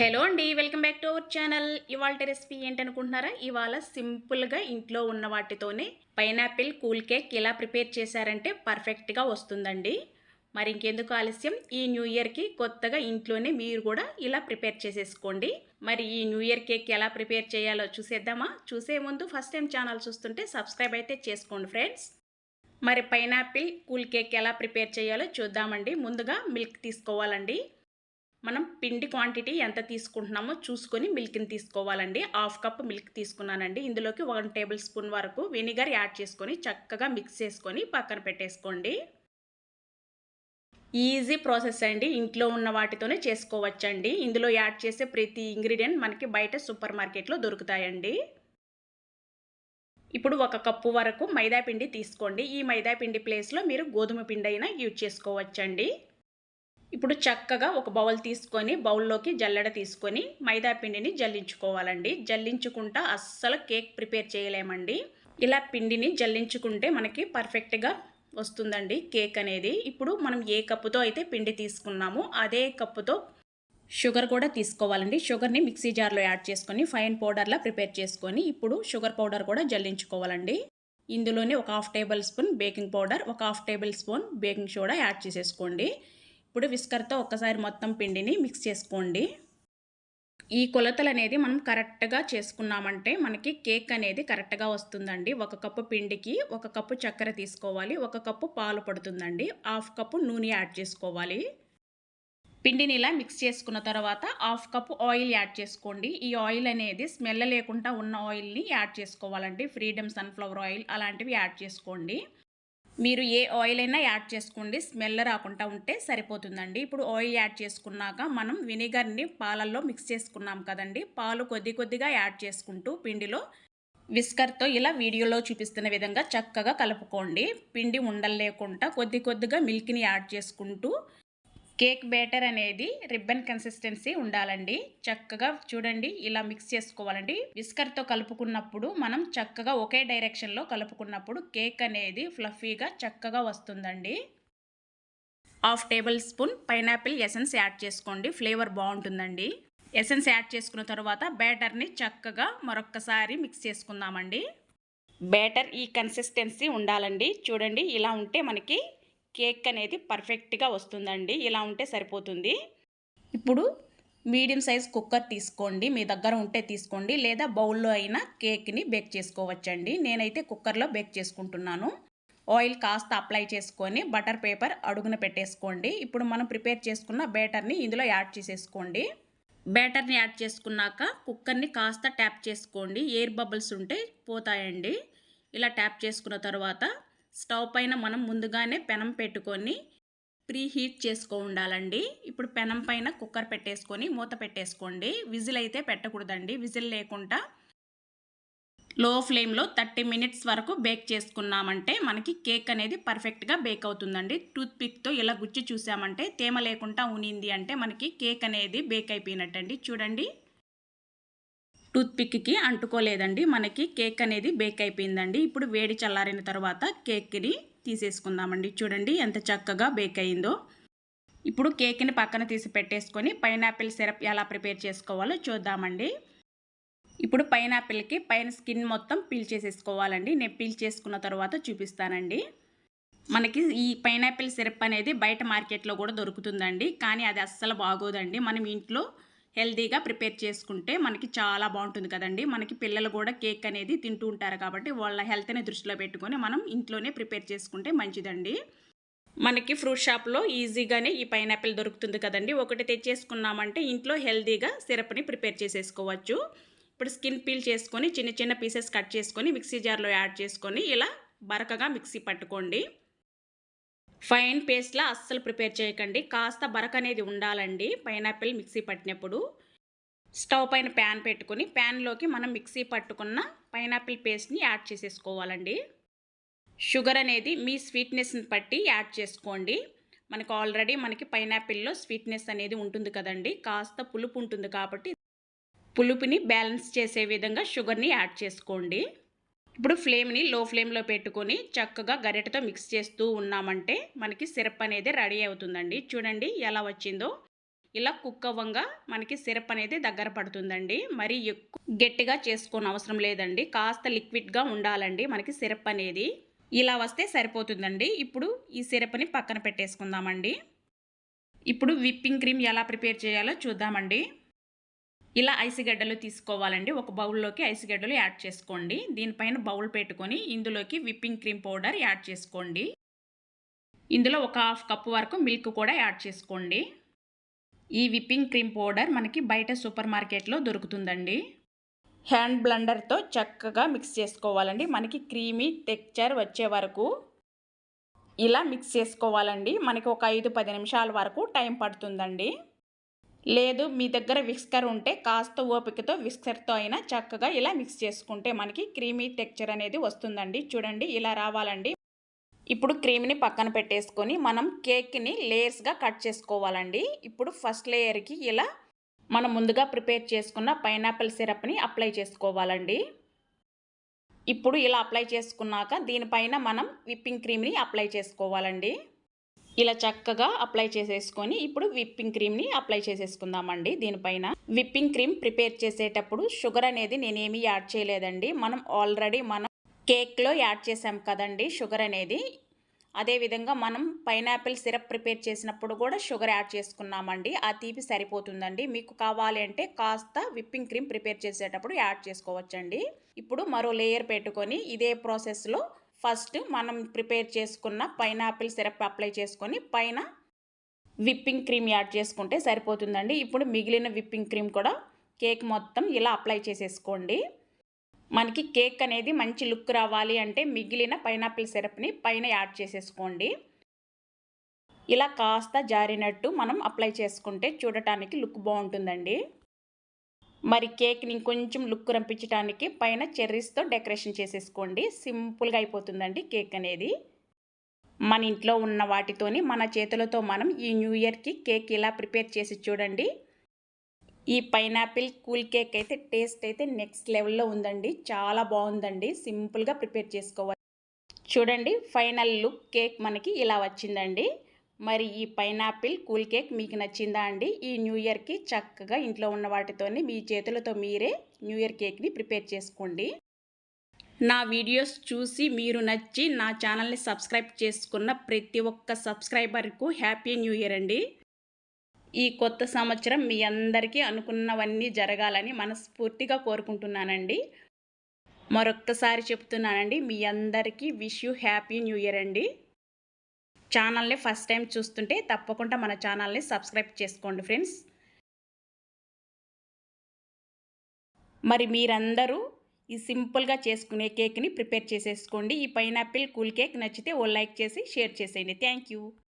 Hello అండి welcome back to our channel. ఇవాళ recipe ఏంటనుకుంటున్నారా? ఇవాళ సింపుల్గా ఇంట్లో ఉన్న వాటితోనే పైనాపిల్ కూల్ కేక్ ఎలా ప్రిపేర్ చేశారంటే పర్ఫెక్ట్గా వస్తుందండి. మరి ఇంకెందుకు ఆలస్యం? ఈ న్యూ ఇయర్కి కొత్తగా ఇంట్లోనే మీరు కూడా ఇలా ప్రిపేర్ చేసేసుకోండి. మరి ఈ న్యూ ఇయర్ కేక్ ఎలా ప్రిపేర్ చేయాలో చూసేద్దామా? చూసే ముందు ఫస్ట్ టైం ఛానల్ చూస్తుంటే సబ్స్క్రైబ్ అయితే చేసుకోండి ఫ్రెండ్స్. మరి పైనాపిల్ కూల్ కేక్ ఎలా ప్రిపేర్ చేయాలో చూద్దామండి. ముందుగా మిల్క్ తీసుకోవాలండి. మనం పిండి క్వాంటిటీ ఎంత తీసుకుంటున్నామో చూసుకొని మిల్క్ని తీసుకోవాలండి. హాఫ్ కప్ మిల్క్ తీసుకున్నానండి. ఇందులోకి వన్ టేబుల్ స్పూన్ వరకు వెనిగర్ యాడ్ చేసుకొని చక్కగా మిక్స్ చేసుకొని పక్కన పెట్టేసుకోండి. ఈజీ ప్రాసెస్ అండి. ఇంట్లో ఉన్న వాటితోనే చేసుకోవచ్చండి. ఇందులో యాడ్ చేసే ప్రతి ఇంగ్రీడియంట్ మనకి బయట సూపర్ మార్కెట్లో దొరుకుతాయండి. ఇప్పుడు ఒక కప్పు వరకు మైదా పిండి తీసుకోండి. ఈ మైదా పిండి ప్లేస్లో మీరు గోధుమ పిండి అయినా యూజ్ చేసుకోవచ్చండి. ఇప్పుడు చక్కగా ఒక బౌల్ తీసుకొని బౌల్లోకి జల్లెడ తీసుకొని మైదా పిండిని జల్లించుకోవాలండి. జల్లించుకుంటా అస్సలు కేక్ ప్రిపేర్ చేయలేమండి. ఇలా పిండిని జల్లించుకుంటే మనకి పర్ఫెక్ట్గా వస్తుందండి కేక్ అనేది. ఇప్పుడు మనం ఏ కప్పుతో అయితే పిండి తీసుకున్నామో అదే కప్పుతో షుగర్ కూడా తీసుకోవాలండి. షుగర్ని మిక్సీ జార్లో యాడ్ చేసుకొని ఫైన్ పౌడర్లా ప్రిపేర్ చేసుకొని ఇప్పుడు షుగర్ పౌడర్ కూడా జల్లించుకోవాలండి. ఇందులోనే ఒక half tablespoon baking powder ఒక half tablespoon baking soda add చేసేసుకోండి. ఇప్పుడు విస్కర్తో ఒక్కసారి మొత్తం పిండిని మిక్స్ చేసుకోండి. ఈ కొలతలు అనేది మనం కరెక్ట్గా చేసుకున్నామంటే మనకి కేక్ అనేది కరెక్ట్గా వస్తుందండి. ఒక కప్పు పిండికి ఒక కప్పు చక్కెర తీసుకోవాలి ఒక కప్పు పాలు పడుతుందండి. హాఫ్ కప్పు నూనె యాడ్ చేసుకోవాలి. పిండిని ఇలా మిక్స్ చేసుకున్న తర్వాత హాఫ్ కప్ ఆయిల్ యాడ్ చేసుకోండి. ఈ ఆయిల్ అనేది స్మెల్ లేకుండా ఉన్న ఆయిల్ని యాడ్ చేసుకోవాలండి. ఫ్రీడమ్ సన్ఫ్లవర్ ఆయిల్ అలాంటివి యాడ్ చేసుకోండి. మీరు ఏ ఆయిల్ అయినా యాడ్ చేసుకోండి. స్మెల్ రాకుండా ఉంటే సరిపోతుందండి. ఇప్పుడు ఆయిల్ యాడ్ చేసుకున్నాక మనం వినిగర్ని పాలల్లో మిక్స్ చేసుకున్నాం కదండి. పాలు కొద్ది కొద్దిగా యాడ్ చేసుకుంటూ పిండిలో విస్కర్తో ఇలా వీడియోలో చూపిస్తున్న విధంగా చక్కగా కలుపుకోండి. పిండి ఉండలేకుండా కొద్ది కొద్దిగా మిల్క్ని యాడ్ చేసుకుంటూ కేక్ బ్యాటర్ అనేది రిబ్బన్ కన్సిస్టెన్సీ ఉండాలండి. చక్కగా చూడండి ఇలా మిక్స్ చేసుకోవాలండి. విస్కర్తో కలుపుకున్నప్పుడు మనం చక్కగా ఒకే డైరెక్షన్లో కలుపుకున్నప్పుడు కేక్ అనేది ఫ్లఫీగా చక్కగా వస్తుందండి. Half tablespoon pineapple essence add చేసుకోండి ఫ్లేవర్ బాగుంటుందండి. ఎసెన్స్ యాడ్ చేసుకున్న తర్వాత బ్యాటర్ని చక్కగా మరొక్కసారి మిక్స్ చేసుకుందామండి. బ్యాటర్ ఈ కన్సిస్టెన్సీ ఉండాలండి. చూడండి ఇలా ఉంటే మనకి కేక్ అనేది పర్ఫెక్ట్గా వస్తుందండి. ఇలా ఉంటే సరిపోతుంది. ఇప్పుడు మీడియం సైజ్ కుక్కర్ తీసుకోండి. మీ దగ్గర ఉంటే తీసుకోండి. లేదా బౌల్లో అయినా కేక్ని బేక్ చేసుకోవచ్చండి. నేనైతే కుక్కర్లో బేక్ చేసుకుంటున్నాను. ఆయిల్ కాస్త అప్లై చేసుకొని బటర్ పేపర్ అడుగున పెట్టేసుకోండి. ఇప్పుడు మనం ప్రిపేర్ చేసుకున్న బేటర్ని ఇందులో యాడ్ చేసేసుకోండి. బ్యాటర్ని యాడ్ చేసుకున్నాక కుక్కర్ని కాస్త ట్యాప్ చేసుకోండి. ఎయిర్ బబుల్స్ ఉంటే పోతాయండి. ఇలా ట్యాప్ చేసుకున్న తర్వాత స్టవ్ పైన మనం ముందుగానే పెనం పెట్టుకొని ప్రీ హీట్ చేసుకో ఉండాలండి. ఇప్పుడు పెనం పైన కుక్కర్ పెట్టేసుకొని మూత పెట్టేసుకోండి. విజిల్ అయితే పెట్టకూడదండి. విజిల్ లేకుండా లో ఫ్లేమ్లో థర్టీ మినిట్స్ వరకు బేక్ చేసుకున్నామంటే మనకి కేక్ అనేది పర్ఫెక్ట్గా బేక్ అవుతుందండి. టూత్పిక్తో ఇలా గుచ్చి చూసామంటే తేమ లేకుండా ఉనింది అంటే మనకి కేక్ అనేది బేక్ అయిపోయినట్టండి. చూడండి. టూత్పిక్కి అంటుకోలేదండి. మనకి కేక్ అనేది బేక్ అయిపోయిందండి. ఇప్పుడు వేడి చల్లారిన తర్వాత కేక్ని తీసేసుకుందామండి. చూడండి ఎంత చక్కగా బేక్ అయిందో. ఇప్పుడు కేక్ని పక్కన తీసి పెట్టేసుకొని పైనాపిల్ సిరప్ ఎలా ప్రిపేర్ చేసుకోవాలో చూద్దామండి. ఇప్పుడు పైనాపిల్కి పైన స్కిన్ మొత్తం పీల్ చేసేసుకోవాలండి. నేను పీల్ చేసుకున్న తర్వాత చూపిస్తానండి. మనకి ఈ పైనాపిల్ సిరప్ అనేది బయట మార్కెట్లో కూడా దొరుకుతుందండి. కానీ అది అస్సలు బాగోదండి. మనం ఇంట్లో హెల్తీగా ప్రిపేర్ చేసుకుంటే మనకి చాలా బాగుంటుంది కదండి. మనకి పిల్లలు కూడా కేక్ అనేది తింటూ ఉంటారు కాబట్టి వాళ్ళ హెల్త్ని దృష్టిలో పెట్టుకొని మనం ఇంట్లోనే ప్రిపేర్ చేసుకుంటే మంచిదండి. మనకి ఫ్రూట్ షాప్లో ఈజీగానే ఈ పైనాపిల్ దొరుకుతుంది కదండి. ఒకటి తెచ్చేసుకున్నామంటే ఇంట్లో హెల్తీగా సిరప్ని ప్రిపేర్ చేసేసుకోవచ్చు. ఇప్పుడు స్కిన్ పీల్ చేసుకొని చిన్న చిన్న పీసెస్ కట్ చేసుకొని మిక్సీ జార్లో యాడ్ చేసుకొని ఇలా బరకగా మిక్సీ పట్టుకోండి. ఫైన్ పేస్ట్లా అస్సలు ప్రిపేర్ చేయకండి. కాస్త బరక అనేది ఉండాలండి. పైనాపిల్ మిక్సీ పట్టినప్పుడు. స్టవ్ పైన ప్యాన్ పెట్టుకుని ప్యాన్లోకి మనం మిక్సీ పట్టుకున్న పైనాపిల్ పేస్ట్ని యాడ్ చేసేసుకోవాలండి. షుగర్ అనేది మీ స్వీట్నెస్ని బట్టి యాడ్ చేసుకోండి. మనకు ఆల్రెడీ మనకి పైనాపిల్లో స్వీట్నెస్ అనేది ఉంటుంది కదండి. కాస్త పులుపు ఉంటుంది కాబట్టి. పులుపుని బ్యాలెన్స్ చేసే విధంగా షుగర్ని యాడ్ చేసుకోండి. ఇప్పుడు ఫ్లేమ్ని లో ఫ్లేమ్లో పెట్టుకొని చక్కగా గరిటతో మిక్స్ చేస్తూ ఉన్నామంటే మనకి సిరప్ అనేది రెడీ అవుతుందండి. చూడండి ఎలా వచ్చిందో. ఇలా కుక్ అవ్వంగా మనకి సిరప్ అనేది దగ్గర పడుతుందండి. మరి ఎక్కువ గట్టిగా చేసుకోని అవసరం లేదండి. కాస్త లిక్విడ్గా ఉండాలండి మనకి సిరప్ అనేది. ఇలా వస్తే సరిపోతుందండి. ఇప్పుడు ఈ సిరప్ని పక్కన పెట్టేసుకుందామండి. ఇప్పుడు విప్పింగ్ క్రీమ్ ఎలా ప్రిపేర్ చేయాలో చూద్దామండి. ఇలా ఐసిగడ్డలు తీసుకోవాలండి. ఒక బౌల్లోకి ఐసిగడ్డలు యాడ్ చేసుకోండి. దీనిపైన బౌల్ పెట్టుకొని ఇందులోకి విప్పింగ్ క్రీమ్ పౌడర్ యాడ్ చేసుకోండి. ఇందులో ఒక హాఫ్ కప్ వరకు మిల్క్ కూడా యాడ్ చేసుకోండి. ఈ విప్పింగ్ క్రీమ్ పౌడర్ మనకి బయట సూపర్ మార్కెట్లో దొరుకుతుందండి. హ్యాండ్ బ్లెండర్తో చక్కగా మిక్స్ చేసుకోవాలండి. మనకి క్రీమీ టెక్చర్ వచ్చే వరకు ఇలా మిక్స్ చేసుకోవాలండి. మనకి ఒక ఐదు పది నిమిషాల వరకు టైం పడుతుందండి. లేదు మీ దగ్గర విస్కర్ ఉంటే కాస్త ఓపికతో విస్కర్తో అయినా చక్కగా ఇలా మిక్స్ చేసుకుంటే మనకి క్రీమీ టెక్చర్ అనేది వస్తుందండి. చూడండి ఇలా రావాలండి. ఇప్పుడు క్రీమ్ని పక్కన పెట్టేసుకొని మనం కేక్ని లేయర్స్గా కట్ చేసుకోవాలండి. ఇప్పుడు ఫస్ట్ లేయర్కి ఇలా మనం ముందుగా ప్రిపేర్ చేసుకున్న పైనాపిల్ సిరప్ని అప్లై చేసుకోవాలండి. ఇప్పుడు ఇలా అప్లై చేసుకున్నాక దీనిపైన మనం విప్పింగ్ క్రీమ్ని అప్లై చేసుకోవాలండి. ఇలా చక్కగా అప్లై చేసేసుకొని ఇప్పుడు విప్పింగ్ క్రీమ్ని అప్లై చేసేసుకుందామండి దీనిపైన. విప్పింగ్ క్రీమ్ ప్రిపేర్ చేసేటప్పుడు షుగర్ అనేది నేనేమీ యాడ్ చేయలేదండి. మనం ఆల్రెడీ మనం కేక్లో యాడ్ చేసాం కదండి షుగర్ అనేది. అదేవిధంగా మనం పైనాపిల్ సిరప్ ప్రిపేర్ చేసినప్పుడు కూడా షుగర్ యాడ్ చేసుకున్నామండి. ఆ తీపి సరిపోతుందండి. మీకు కావాలి అంటే కాస్త విప్పింగ్ క్రీమ్ ప్రిపేర్ చేసేటప్పుడు యాడ్ చేసుకోవచ్చండి. ఇప్పుడు మరో లేయర్ పెట్టుకొని ఇదే ప్రాసెస్లో ఫస్ట్ మనం ప్రిపేర్ చేసుకున్న పైనాపిల్ సిరప్ అప్లై చేసుకొని పైన విప్పింగ్ క్రీమ్ యాడ్ చేసుకుంటే సరిపోతుందండి. ఇప్పుడు మిగిలిన విప్పింగ్ క్రీమ్ కూడా కేక్ మొత్తం ఇలా అప్లై చేసేసుకోండి. మనకి కేక్ అనేది మంచి లుక్ రావాలి అంటే మిగిలిన పైనాపిల్ సిరప్ని పైన యాడ్ చేసేసుకోండి. ఇలా కాస్త జారినట్టు మనం అప్లై చేసుకుంటే చూడటానికి లుక్ బాగుంటుందండి. మరి కేక్ని కొంచెం లుక్ రంపించడానికి పైన చెర్రీస్తో డెకరేషన్ చేసేసుకోండి. సింపుల్గా అయిపోతుందండి కేక్ అనేది. మన ఇంట్లో ఉన్న వాటితోని మన చేతులతో మనం ఈ న్యూ ఇయర్కి కేక్ ఇలా ప్రిపేర్ చేసి చూడండి. ఈ పైనాపిల్ కూల్ కేక్ అయితే టేస్ట్ అయితే నెక్స్ట్ లెవెల్లో ఉందండి. చాలా బాగుందండి. సింపుల్గా ప్రిపేర్ చేసుకోవాలి. చూడండి ఫైనల్ లుక్ కేక్ మనకి ఇలా వచ్చిందండి. మరి ఈ పైనాపిల్ కూల్ కేక్ మీకు నచ్చిందా అండి? ఈ న్యూ ఇయర్కి చక్కగా ఇంట్లో ఉన్న వాటితోని మీ చేతులతో మీరే న్యూ ఇయర్ కేక్ని ప్రిపేర్ చేసుకోండి. నా వీడియోస్ చూసి మీరు నచ్చి నా ఛానల్ని సబ్స్క్రైబ్ చేసుకున్న ప్రతి ఒక్క సబ్స్క్రైబర్కు హ్యాపీ న్యూ ఇయర్ అండి. ఈ కొత్త సంవత్సరం మీ అందరికీ అనుకున్నవన్నీ జరగాలని మనస్ఫూర్తిగా కోరుకుంటున్నానండి. మరొక్కసారి చెప్తున్నానండి మీ అందరికీ wish you happy new year అండి. ఛానల్ని ఫస్ట్ టైం చూస్తుంటే తప్పకుండా మన ఛానల్ని సబ్స్క్రైబ్ చేసుకోండి ఫ్రెండ్స్. మరి మీరందరూ ఈ సింపుల్గా చేసుకునే కేక్ని ప్రిపేర్ చేసేసుకోండి. ఈ పైనాపిల్ కూల్ కేక్ నచ్చితే ఓ లైక్ చేసి షేర్ చేసేయండి. Thank you.